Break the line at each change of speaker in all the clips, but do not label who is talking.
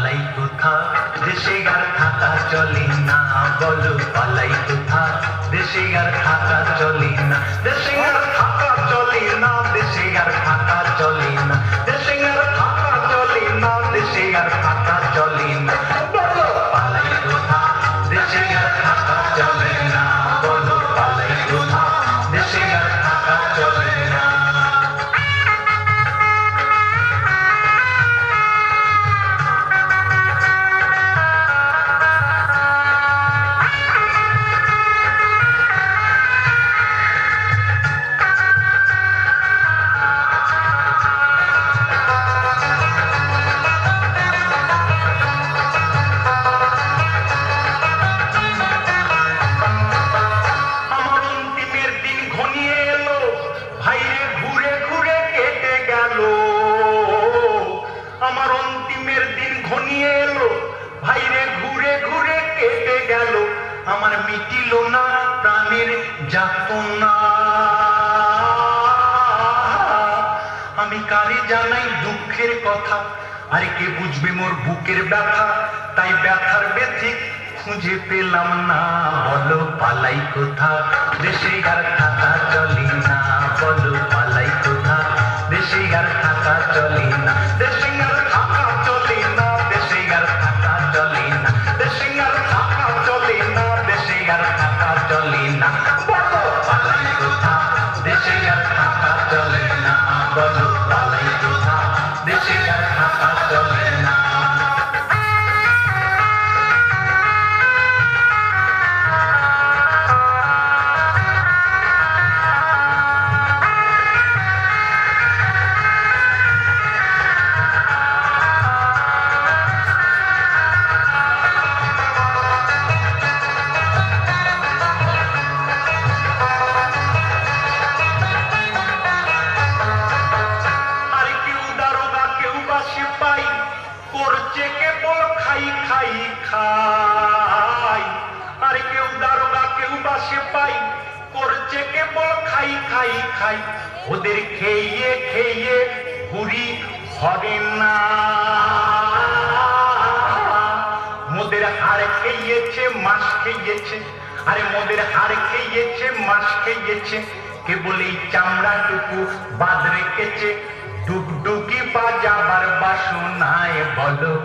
পালাই কোথা? দেশে আর থাকা চলে না, বলো পালাই কোথা? দেশে আর থাকা চলে না, দেশে আর থাকা চলে না, দেশে আর থাকা না। আমার মিটিল না প্রাণের যাতনা। আমি কারে জানাই দুঃখের কথা? আরে কে বুঝবে মোর বুকের ব্যথা? তাই ব্যথার ব্যথিক খুঁজে পেলাম না। বলো পালাই কোথা দেশে আর থাকা চলি না। বলো পালাই কোথা দেশে আর থাকা চলি না। দেশে আর না বলো খাই। আর কেউ দারোগা, কেউ বা সিপাই করছে কেবল খাই খাই খাই। ওদের খেয়ে খেয়ে ঘুরি হবে না। মোদের হাড় খেয়েছে, মাস খেয়েছে। আরে মোদের হাড় খেয়েছে, মাস খেয়েছে। কেবল এই চামড়াটুকু বাদ রেখেছে।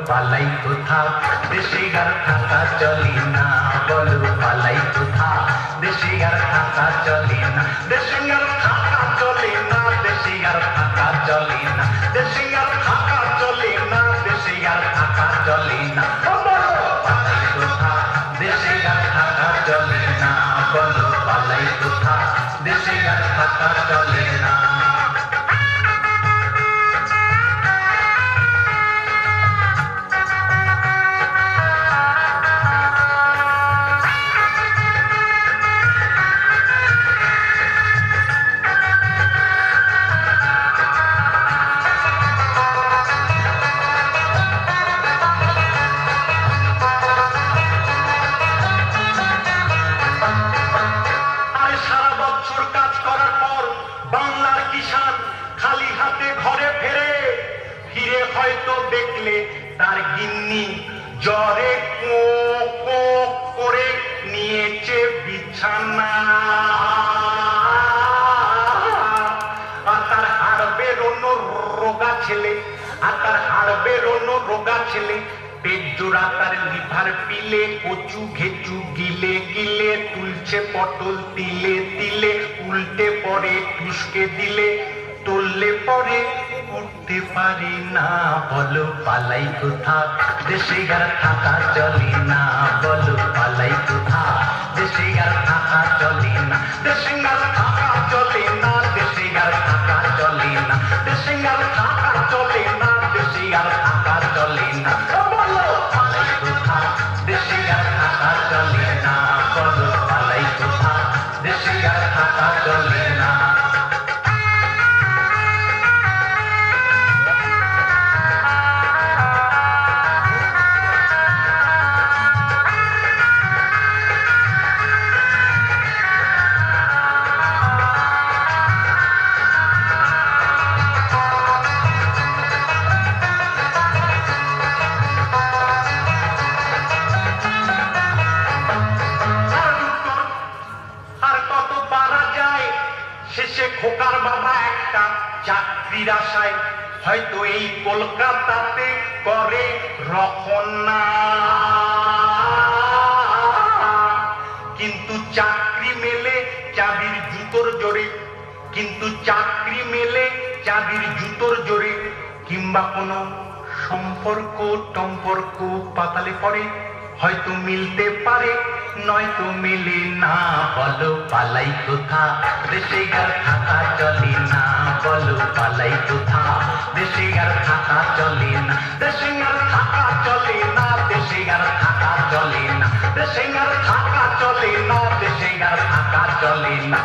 পালাই কোথা দেশে আর থাকা চলি না, বলো পালাই কোথা দেশে আর থাকা চলি না দেশে আর থাকা চলে না দেশে আর থাকা চলি না দেশে আর থাকা চলে না দেশে আর থাকা চলি না পালাই কোথা দেশে আর থাকা চলে না, বলো পালাই কোথা দেশে আর থাকা চলে না। তার গিন্নি জ্বরে কো কো করে নিয়েছে বিছানা। আর তার হাড় বেরোনো রোগা ছেলে, আর তার হাড় বেরোনো রোগা ছেলে, পেট জোড়া তার লিভার পিলে, কচু ঘেচু গিলে গিলে, তুলছে পটল তিলে তিলে, উল্টে পরে টুসকে দিলে, তুললে পরে উঠতে পারি না বলো পালাই কোথা দেশে গার থাকা চলি না বলো পালাই কোথা খোকার বাবা একটা চাকরির আশায় হয়তো এই কলকাতাতে করে রখনা কিন্তু চাকরি মেলে চাবির জুতোর জোরে, কিন্তু চাকরি মেলে চাবির জুতোর জোরে, কিংবা কোনো সম্পর্ক টম্পর্ক পাতালে পড়ে। হয়তো মিলতে পারে, নয়তো মেলে না, বলো পালাই কোথা? দেশে আর থাকা চলে না, বলো পালাই কোথা? দেশে আর থাকা চলে না, দেশে আর থাকা চলে না, দেশে আর থাকা চলে না, দেশে আর থাকা চলে না, দেশে আর থাকা চলে না।